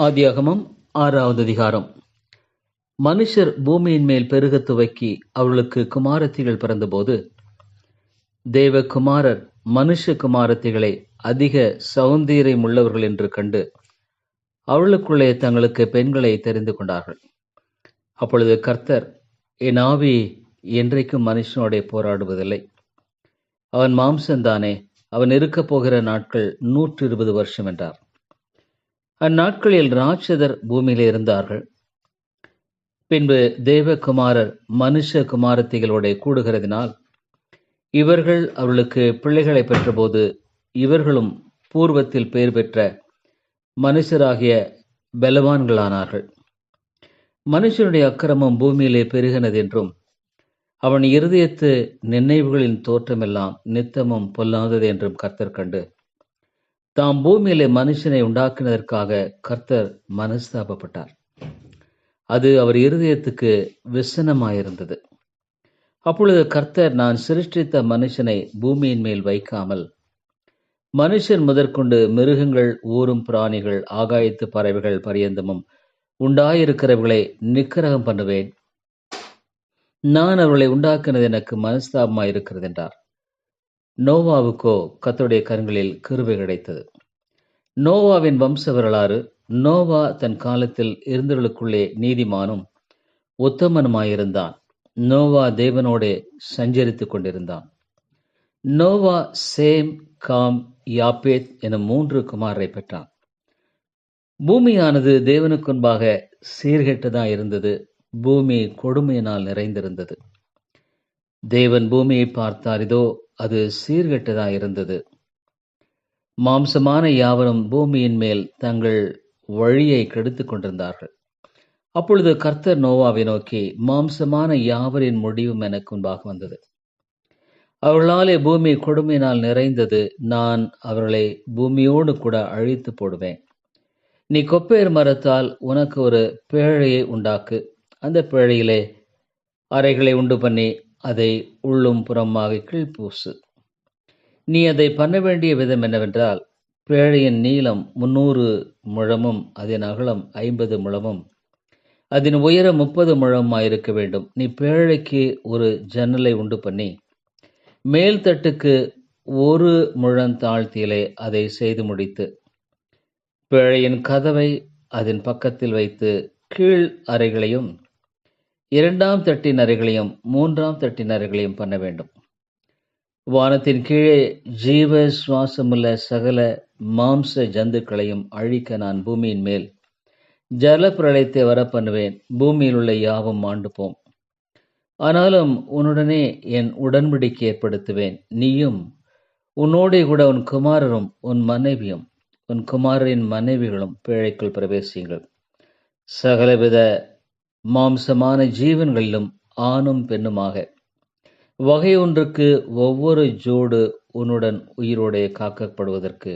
ஆதியாகமம் ஆறாவது அதிகாரம். மனுஷர் பூமியின் மேல் பெருக துவக்கி அவர்களுக்கு குமாரத்திகள் பிறந்தபோது தேவகுமாரர் மனுஷ குமாரத்திகளை அதிக சௌந்தரியம் உள்ளவர்கள் என்று கண்டு அவளுக்குள்ளே தங்களுக்கு பெண்களை தெரிந்து கொண்டார்கள். அப்பொழுது கர்த்தர் என் ஆவி என்றைக்கும் மனுஷனோடே போராடுவதில்லை. அவன் மாம்சந்தானே அவன் இருக்கப் போகிற நாட்கள் நூற்று இருபது வருஷம் என்றார். அந்நாட்களில் ராட்சதர் பூமியிலே இருந்தார்கள். பின்பு தேவகுமாரர் மனுஷ குமாரத்திகளோட கூடுகிறதினால் இவர்கள் அவர்களுக்கு பிள்ளைகளை பெற்றபோது இவர்களும் பூர்வத்தில் பெயர் பெற்ற மனுஷராகிய பலவான்களானார்கள். மனுஷனுடைய அக்கிரமம் பூமியிலே பெருகினது என்றும் அவன் இருதயத்து நினைவுகளின் தோற்றமெல்லாம் நித்தமும் பொல்லாதது என்றும் கர்த்தர் கண்டு தாம் பூமியிலே மனுஷனை உண்டாக்கினதற்காக கர்த்தர் மனஸ்தாபப்பட்டார். அது அவர் இருதயத்துக்கு விசனமாயிருந்தது. அப்பொழுது கர்த்தர் நான் சிருஷ்டித்த மனுஷனை பூமியின் மேல் வைக்காமல் மனுஷன் முதற்கொண்டு மிருகங்கள் ஊரும் பிராணிகள் ஆகாயத்து பறவைகள் பரியந்தமும் உண்டாயிருக்கிறவர்களை நிக்கிரகம் பண்ணுவேன். நான் அவர்களை உண்டாக்கினது எனக்கு மனஸ்தாபமாயிருக்கிறது என்றார் நோவாவுக்கோ கத்தருடைய கண்களில் கிருபை கிடைத்தது. நோவாவின் வம்ச வரலாறு நோவா தன் காலத்தில் இருந்தவர்களுக்குள்ளே நீதிமானும் உத்தமனுமாயிருந்தான். நோவா தேவனோடே சஞ்சரித்துக் கொண்டிருந்தான். நோவா சேம் காம் யாப்பேத் என மூன்று குமாரரை பெற்றான். பூமியானது தேவனுக்குன்பாக சீர்கெட்டதாக இருந்தது. பூமி கொடுமையினால் நிறைந்திருந்தது. தேவன் பூமியை பார்த்தார் இதோ அது சீர்கெட்டதாக இருந்தது. மாம்சமான யாவரும் பூமியின் மேல் தங்கள் வழியை கெடுத்து கொண்டிருந்தார்கள். அப்பொழுது கர்த்தர் நோவாவை நோக்கி மாம்சமான யாவரின் முடிவும் எனக்கு முன்பாக வந்தது. அவர்களாலே பூமி கொடுமையினால் நிறைந்தது. நான் அவர்களை பூமியோடு கூட அழித்து போடுவேன். நீ கொப்பேர் மரத்தால் உனக்கு ஒரு பேழையை உண்டாக்கு. அந்த பேழையிலே அறைகளை உண்டு பண்ணி அதை உள்ளும் புறமாக கீழ்ப்பூசு. நீ அதை பண்ண வேண்டிய விதம் என்னவென்றால் பேழையின் நீளம் முன்னூறு முழமும் அதன் அகலம் ஐம்பது முழமும். அதன் உயரம் முப்பது முழமாயிருக்க வேண்டும். நீ பேழைக்கு ஒரு ஜன்னலை உண்டு பண்ணி மேல் தட்டுக்கு ஒரு முழம் தாழ்த்தியிலே அதை செய்து முடித்து பேழையின் கதவை அதன் பக்கத்தில் வைத்து கீழ் அறைகளையும் இரண்டாம் தட்டின் அறைகளையும் மூன்றாம் தட்டின் அறைகளையும் பண்ண வேண்டும். வானத்தின் கீழே ஜீவ சுவாசமுள்ள சகல மாம்ச ஜந்துக்களையும் அழிக்க நான் பூமியின் மேல் ஜல பிரளயத்தை வர பண்ணுவேன். பூமியில் உள்ள யாவும் ஆண்டுப்போம் ஆனாலும் உன்னுடனே என் உடன்படிக்கை ஏற்படுத்துவேன். நீயும் உன்னோடே கூட உன் குமாரரும் உன் மனைவியும் உன் குமாரரின் மனைவிகளும் பிழைக்குள் பிரவேசியுங்கள். சகலவித மாம்சமான ஜீவன்களிலும் ஆணும் பெண்ணுமாக. வகை ஒன்றுக்கு ஒவ்வொரு ஜோடு உன்னுடன் உயிரோடே காக்கப்படுவதற்கு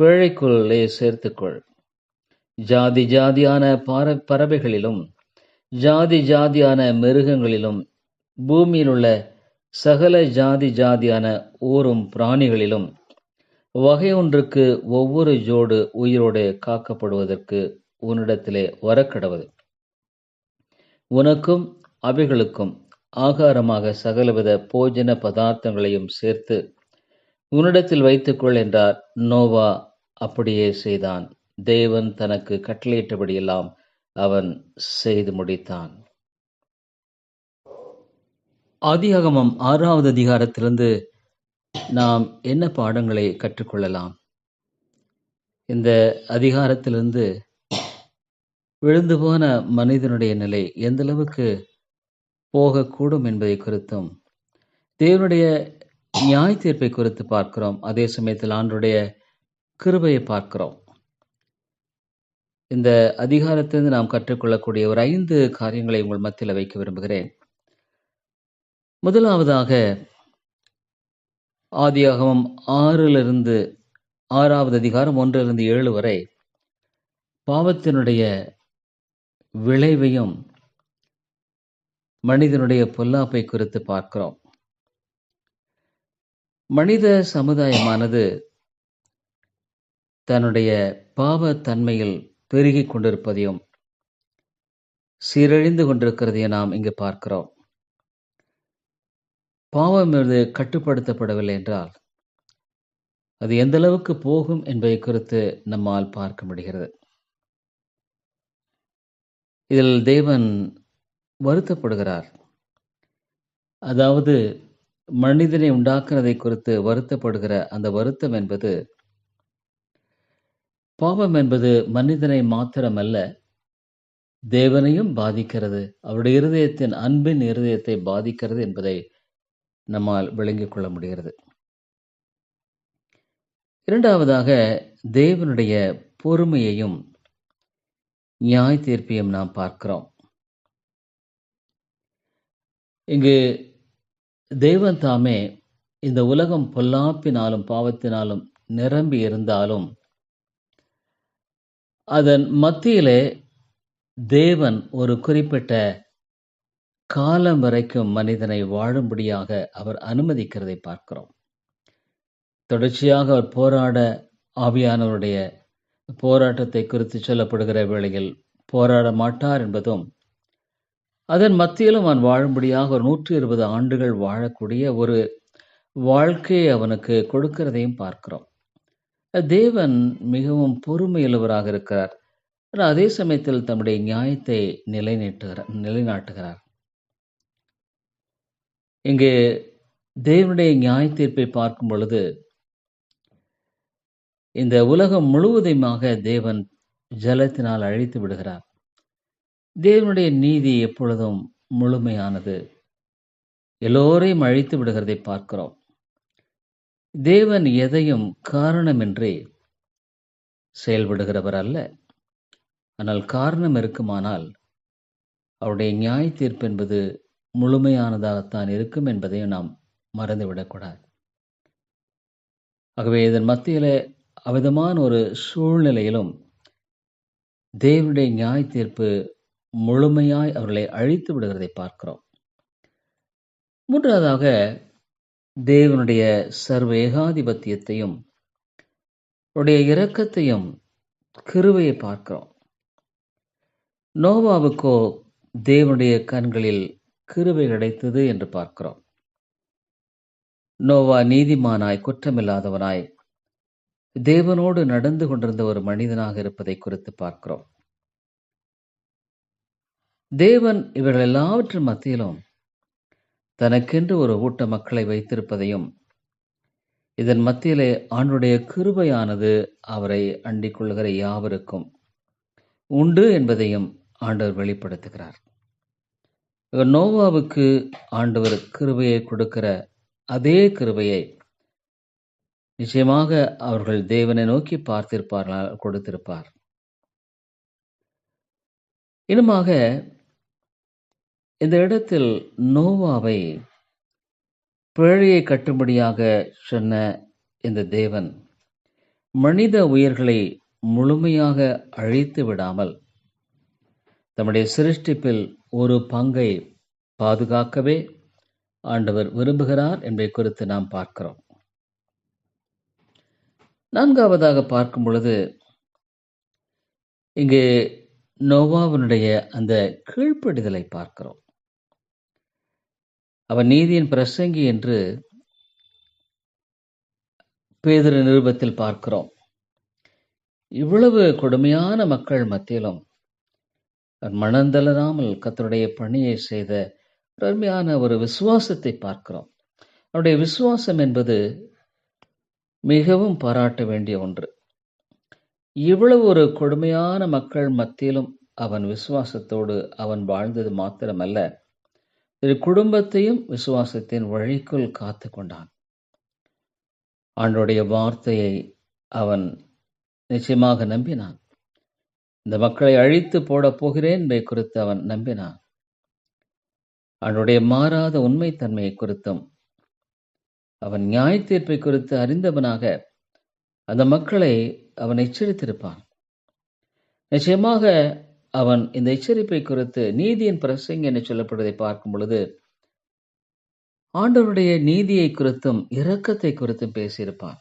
பிழைக்குள்ளே சேர்த்துக்கொள். ஜாதி ஜாதியான பார பறவைகளிலும் ஜாதி ஜாதியான மிருகங்களிலும் பூமியில் உள்ள சகல ஜாதி ஜாதியான ஊரும் பிராணிகளிலும் வகை ஒன்றுக்கு ஒவ்வொரு ஜோடு உயிரோடு காக்கப்படுவதற்கு உன்னிடத்திலே வரக்கடவது. உனக்கும் அவைகளுக்கும் ஆகாரமாக சகலவித போஜன பதார்த்தங்களையும் சேர்த்து உன்னிடத்தில் வைத்துக்கொள் என்றார் நோவா. அப்படியே செய்தான். தேவன் தனக்கு கட்டளையிட்டபடியெல்லாம் அவன் செய்து முடித்தான். ஆதியாகமம் ஆறாவது அதிகாரத்திலிருந்து நாம் என்ன பாடங்களை கற்றுக்கொள்ளலாம்? இந்த அதிகாரத்திலிருந்து விழுந்து போன மனிதனுடைய நிலை எந்த அளவுக்கு போகக்கூடும் என்பதை குறித்தும் தேவனுடைய நியாய தீர்ப்பை குறித்து பார்க்கிறோம். அதே சமயத்தில் ஆண்டுடைய கிருபையை பார்க்கிறோம். இந்த அதிகாரத்திலிருந்து நாம் கற்றுக்கொள்ளக்கூடிய ஒரு ஐந்து காரியங்களை உங்கள் மத்தியில் வைக்க விரும்புகிறேன். முதலாவதாக ஆதியாகமம் ஆறிலிருந்து ஆறாவது அதிகாரம் ஒன்றிலிருந்து ஏழு வரை பாவத்தினுடைய விளைவையும் மனிதனுடைய பொல்லாப்பை குறித்து பார்க்கிறோம். மனித சமுதாயமானது தன்னுடைய பாவத்தன்மையில் பெருகி பெருகிக் கொண்டிருப்பதையும் சீரழிந்து கொண்டிருக்கிறதையும் நாம் இங்கு பார்க்கிறோம். பாவம் மீது கட்டுப்படுத்தப்படவில்லை என்றால் அது எந்த அளவுக்கு போகும் என்பதை குறித்து நம்மால் பார்க்க முடிகிறது. இதில் தேவன் வருத்தப்படுகிறார். அதாவது மனிதனை உண்டாக்குறதை குறித்து வருத்தப்படுகிற அந்த வருத்தம் என்பது பாவம் என்பது மனிதனை மாத்திரமல்ல தேவனையும் பாதிக்கிறது. அவருடைய இருதயத்தின் அன்பின் இருதயத்தை பாதிக்கிறது என்பதை நம்மால் விளங்கிக் கொள்ள முடிகிறது. இரண்டாவதாக தேவனுடைய பொறுமையையும் நியாய தீர்ப்பையும் நாம் பார்க்கிறோம். இங்கு தெய்வம் தாமே இந்த உலகம் பொல்லாப்பினாலும் பாவத்தினாலும் நிரம்பி இருந்தாலும் அதன் மத்தியிலே தேவன் ஒரு குறிப்பிட்ட காலம் வரைக்கும் மனிதனை வாழும்படியாக அவர் அனுமதிக்கிறதை பார்க்கிறோம். தொடர்ச்சியாக அவர் போராட ஆவியானவருடைய போராட்டத்தை குறித்து சொல்லப்படுகிற வேளையில் போராட மாட்டார் என்பதும் அதன் மத்தியிலும் அவன் வாழும்படியாக ஒரு நூற்றி இருபது ஆண்டுகள் வாழக்கூடிய ஒரு வாழ்க்கையை அவனுக்கு கொடுக்கிறதையும் பார்க்கிறோம். தேவன் மிகவும் பொறுமையுள்ளவராக இருக்கிறார். ஆனால் அதே சமயத்தில் தம்முடைய நியாயத்தை நிலைநாட்டுகிறார் நிலைநாட்டுகிறார். இங்கு தேவனுடைய நியாய தீர்ப்பை பார்க்கும் பொழுது இந்த உலகம் முழுவதுமாக தேவன் ஜலத்தினால் அழித்து விடுகிறார். தேவனுடைய நீதி எப்பொழுதும் முழுமையானது. எல்லோரையும் அழித்து விடுகிறதை பார்க்கிறோம். தேவன் எதையும் காரணமின்றி செயல்படுகிறவர் அல்ல. ஆனால் காரணம் இருக்குமானால் அவருடைய நியாய தீர்ப்பு என்பது முழுமையானதாகத்தான் இருக்கும் என்பதையும் நாம் மறந்துவிடக்கூடாது. ஆகவே இதன் மத்தியில அவிதமான ஒரு சூழ்நிலையிலும் தேவனுடைய நியாய தீர்ப்பு முழுமையாய் அவர்களை அழித்து விடுகிறதை பார்க்கிறோம். மூன்றாவதாக தேவனுடைய சர்வ ஏகாதிபத்தியத்தையும் அவருடைய இரக்கத்தையும் கிருவையை பார்க்கிறோம். நோவாவுக்கோ தேவனுடைய கண்களில் கிருவை கிடைத்தது என்று பார்க்கிறோம். நோவா நீதிமானாய் குற்றமில்லாதவனாய் தேவனோடு நடந்து கொண்டிருந்த ஒரு மனிதனாக இருப்பதை குறித்து பார்க்கிறோம். தேவன் இவர்கள் எல்லாவற்றின் மத்தியிலும் தனக்கென்று ஒரு ஊட்ட மக்களை வைத்திருப்பதையும் இதன் மத்தியிலே ஆண்டுடைய கிருபையானது அவரை அண்டிக் கொள்கிற யாவருக்கும் உண்டு என்பதையும் ஆண்டவர் வெளிப்படுத்துகிறார். நோவாவுக்கு ஆண்டவர் கிருபையை கொடுக்கிற அதே கிருபையை நிச்சயமாக அவர்கள் தேவனை நோக்கி பார்த்திருப்பார்கள் கொடுத்திருப்பார். இன்னுமாக இந்த இடத்தில் நோவாவை பிழையை கட்டும்படியாக சொன்ன இந்த தேவன் மனித உயிர்களை முழுமையாக அழித்து விடாமல் தம்முடைய சிருஷ்டிப்பில் ஒரு பங்கை பாதுகாக்கவே ஆண்டவர் விரும்புகிறார் என்பதை குறித்து நாம் பார்க்கிறோம். நான்காவதாக பார்க்கும் பொழுது இங்கு நோவாவினுடைய அந்த கீழ்ப்படிதலை பார்க்கிறோம். அவன் நீதியின் பிரசங்கி என்று பேதர நிருபத்தில் பார்க்கிறோம். இவ்வளவு கொடுமையான மக்கள் மத்தியிலும் மனந்தளராமல் கத்தருடைய பணியை செய்த அருமையான ஒரு விசுவாசத்தை பார்க்கிறோம். அவருடைய விசுவாசம் என்பது மிகவும் பாராட்ட வேண்டிய ஒன்று. இவ்வளவு ஒரு கொடுமையான மக்கள் மத்தியிலும் அவன் விசுவாசத்தோடு அவன் வாழ்ந்தது மாத்திரமல்ல திரு குடும்பத்தையும் விசுவாசத்தின் வழிக்குள் காத்து கொண்டான். ஆண்டோடைய வார்த்தையை அவன் நிச்சயமாக நம்பினான். இந்த மக்களை அழித்து போடப் போகிறேன் என்பதை குறித்து அவன் நம்பினான். அவனுடைய மாறாத உண்மைத்தன்மையை குறித்தும் அவன் நியாய தீர்ப்பை குறித்து அறிந்தவனாக அந்த மக்களை அவன் எச்சரித்திருப்பான். நிச்சயமாக அவன் இந்த எச்சரிப்பை குறித்து நீதியின் பிரசங்க என்று சொல்லப்படுவதை பார்க்கும் பொழுது ஆண்டவருடைய நீதியை குறித்தும் இரக்கத்தை குறித்தும் பேசியிருப்பான்.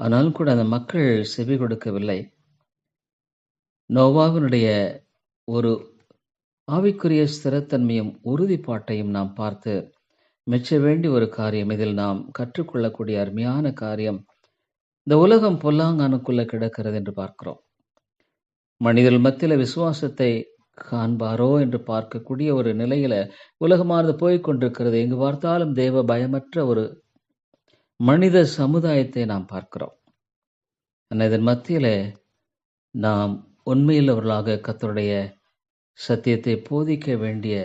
ஆனாலும் கூட அந்த மக்கள் செவி கொடுக்கவில்லை. நோவாவினுடைய ஒரு ஆவிக்குரிய ஸ்திரத்தன்மையும் உறுதிப்பாட்டையும் நாம் பார்த்து மெச்ச வேண்டிய ஒரு காரியம். இதில் நாம் கற்றுக்கொள்ளக்கூடிய அருமையான காரியம் இந்த உலகம் பொல்லாங்கானுக்குள்ள கிடக்கிறது என்று பார்க்கிறோம். மனிதர்கள் மத்தியில விசுவாசத்தை காண்பாரோ என்று பார்க்கக்கூடிய ஒரு நிலையில உலகமானது போய்கொண்டிருக்கிறது எங்கு பார்த்தாலும் தேவ பயமற்ற ஒரு மனித சமுதாயத்தை நாம் பார்க்கிறோம். ஆனால் இதன் மத்தியில நாம் உண்மையுள்ளவர்களாக கத்தருடைய சத்தியத்தை போதிக்க வேண்டிய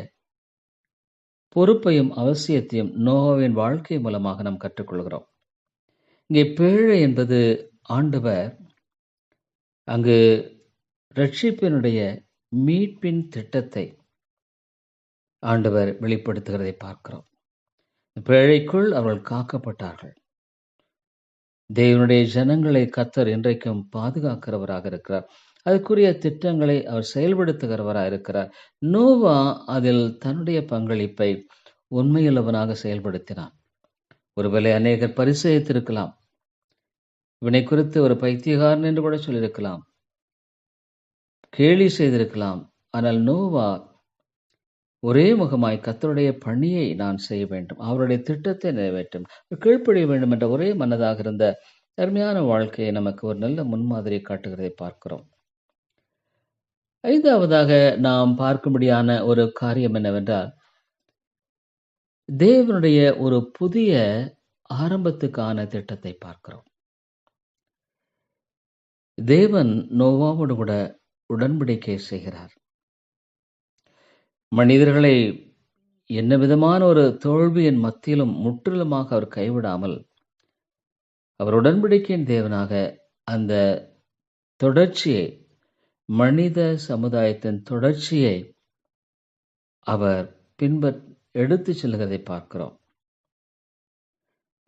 பொறுப்பையும் அவசியத்தையும் நோகாவின் வாழ்க்கை மூலமாக நாம் கற்றுக்கொள்கிறோம். இங்கே பேழை என்பது ஆண்டவர் அங்கு ரட்சிப்பினுடைய மீட்பின் திட்டத்தை ஆண்டவர் வெளிப்படுத்துகிறதை பார்க்கிறோம். பேழைக்குள் அவர்கள் காக்கப்பட்டார்கள். தேவனுடைய ஜனங்களை கத்தர் இன்றைக்கும் பாதுகாக்கிறவராக இருக்கிறார். அதுக்குரிய திட்டங்களை அவர் செயல்படுத்துகிறவராக இருக்கிறார். நோவா அதில் தன்னுடைய பங்களிப்பை உண்மையுள்ளவனாக செயல்படுத்தினான். ஒருவேளை அநேகர் பரிசெய்திருக்கலாம். இவனை குறித்து ஒரு பைத்தியகாரன் என்று கூட சொல்லியிருக்கலாம். கேலி செய்திருக்கலாம். ஆனால் நோவா ஒரே முகமாய் கத்தருடைய பணியை நான் செய்ய வேண்டும். அவருடைய திட்டத்தை நிறைவேற்றும். கீழ்ப்படிய வேண்டும் என்ற ஒரே மனதாக இருந்த அருமையான வாழ்க்கையை நமக்கு ஒரு நல்ல முன்மாதிரியை காட்டுகிறதை பார்க்கிறோம். ஐந்தாவதாக நாம் பார்க்கும்படியான ஒரு காரியம் என்னவென்றால் தேவனுடைய ஒரு புதிய ஆரம்பத்துக்கான திட்டத்தை பார்க்கிறோம். தேவன் நோவாவோடு கூட உடன்படிக்கை செய்கிறார். மனிதர்களை என்ன விதமான ஒரு தோல்வியின் மத்தியிலும் முற்றிலுமாக அவர் கைவிடாமல் அவர் உடன்படிக்கையின் தேவனாக அந்த தொடர்ச்சியை மனித சமுதாயத்தின் தொடர்ச்சியை அவர் பின்பற் எடுத்து செல்கிறதை பார்க்கிறோம்.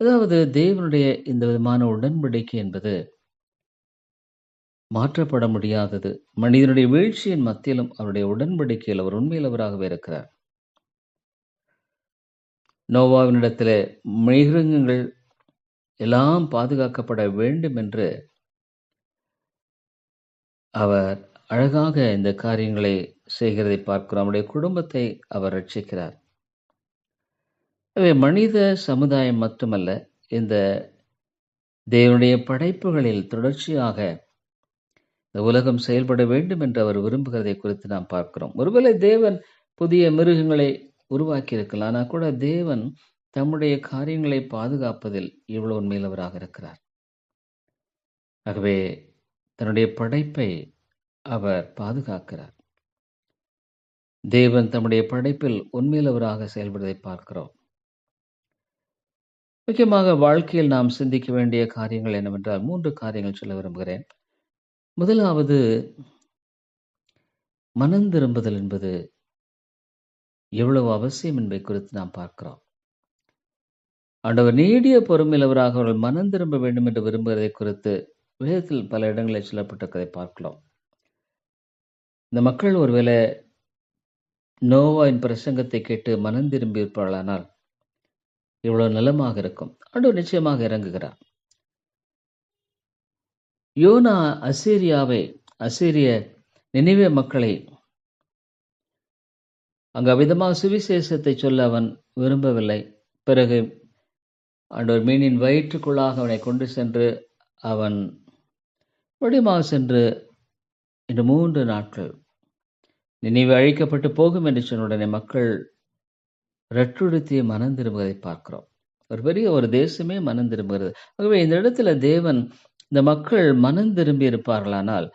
அதாவது தேவனுடைய இந்த விதமான உடன்படிக்கை என்பது மாற்றப்பட முடியாதது. மனிதனுடைய வீழ்ச்சியின் மத்தியிலும் அவருடைய உடன்படிக்கையில் அவர் உண்மையிலவராகவே இருக்கிறார். நோவாவினிடத்தில் மிருகங்கள் எல்லாம் பாதுகாக்கப்பட வேண்டும் என்று அவர் அழகாக இந்த காரியங்களை செய்கிறதை பார்க்கிறோம். நம்முடைய குடும்பத்தை அவர் ரட்சிக்கிறார். மனித சமுதாயம் மட்டுமல்ல இந்த தேவனுடைய படைப்புகளில் தொடர்ச்சியாக இந்த உலகம் செயல்பட வேண்டும் என்று அவர் விரும்புகிறதை குறித்து நாம் பார்க்கிறோம். ஒருவேளை தேவன் புதிய மிருகங்களை உருவாக்கியிருக்கலாம் ஆனால் கூட தேவன் தம்முடைய காரியங்களை பாதுகாப்பதில் இவ்வளவு உண்மையிலவராக இருக்கிறார். ஆகவே தன்னுடைய படைப்பை அவர் பாதுகாக்கிறார். தேவன் தம்முடைய படைப்பில் உண்மையிலவராக செயல்படுவதை பார்க்கிறோம். முக்கியமாக வாழ்க்கையில் நாம் சிந்திக்க வேண்டிய காரியங்கள் என்னவென்றால் மூன்று காரியங்கள் சொல்ல விரும்புகிறேன். முதலாவது மனம் திரும்புதல் என்பது எவ்வளவு அவசியம் என்பதை குறித்து நாம் பார்க்கிறோம். ஆண்டவர் நீடிய பொறுமையிலவராக அவர்கள் மனம் திரும்ப வேண்டும் என்று விரும்புவதை குறித்து வேதத்தில் பல இடங்களில் சொல்லப்பட்டிருக்கிறதை பார்க்கலாம் இந்த மக்கள் ஒருவேளை நோவாவின் பிரசங்கத்தை கேட்டு மனம் திரும்பி இவ்வளவு நலமாக இருக்கும். ஆண்டவர் நிச்சயமாக இறங்குகிறார். யோனா அசீரியாவை அசீரிய நினைவே மக்களை அங்கு அவ்விதமாக சுவிசேஷத்தை சொல்ல அவன் விரும்பவில்லை. பிறகு ஆண்டவர் மீனின் வயிற்றுக்குள்ளாக அவனை கொண்டு சென்று அவன் வடிமாக சென்று இந்த மூன்று நாட்கள் நினைவு அழிக்கப்பட்டு போகும் என்று சொன்ன உடனே மக்கள் ரட்டுடுத்திய மனம் திரும்புவதை பார்க்கிறோம். ஒரு பெரிய ஒரு தேசமே மனம் திரும்புகிறது. ஆகவே இந்த இடத்துல தேவன் இந்த மக்கள் மனம் திரும்பி இருப்பார்களானால்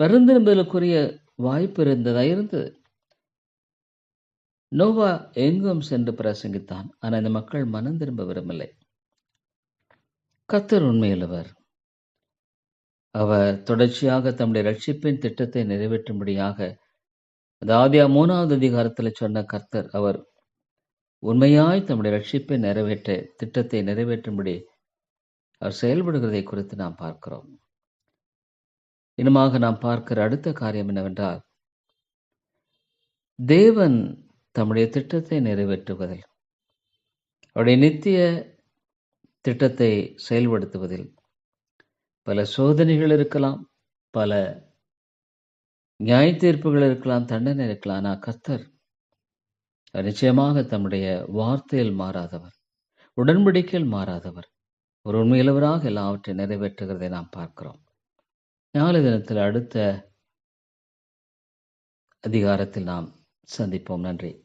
பெருந்திரும்பலுக்குரிய வாய்ப்பு இருந்ததா இருந்தது நோவா எங்கும் சென்று பிரசங்கித்தான். ஆனால் இந்த மக்கள் மனம் திரும்ப விரும்பவில்லை. கத்தர் உண்மையுள்ளவர். அவர் தொடர்ச்சியாக தம்முடைய ரட்சிப்பின் திட்டத்தை நிறைவேற்றும்படியாக அதாவது மூணாவது அதிகாரத்தில் சொன்ன கர்த்தர் அவர் உண்மையாய் தம்முடைய ரட்சிப்பை நிறைவேற்ற திட்டத்தை நிறைவேற்றும்படி அவர் செயல்படுகிறதை குறித்து நாம் பார்க்கிறோம். இனமாக நாம் பார்க்கிற அடுத்த காரியம் என்னவென்றால் தேவன் தம்முடைய திட்டத்தை நிறைவேற்றுவதில் அவருடைய நித்திய திட்டத்தை செயல்படுத்துவதில் பல சோதனைகள் இருக்கலாம் பல நியாய தீர்ப்புகள் இருக்கலாம் தண்டனை இருக்கலாம் ஆனால் கர்த்தர் நிச்சயமாக தம்முடைய வார்த்தையில் மாறாதவர் உடன்படிக்கையில் மாறாதவர். ஒரு உண்மையுள்ளவராக எல்லாவற்றை நிறைவேற்றுகிறதை நாம் பார்க்கிறோம். நாளை தினத்தில் அடுத்த அதிகாரத்தில் நாம் சந்திப்போம். நன்றி.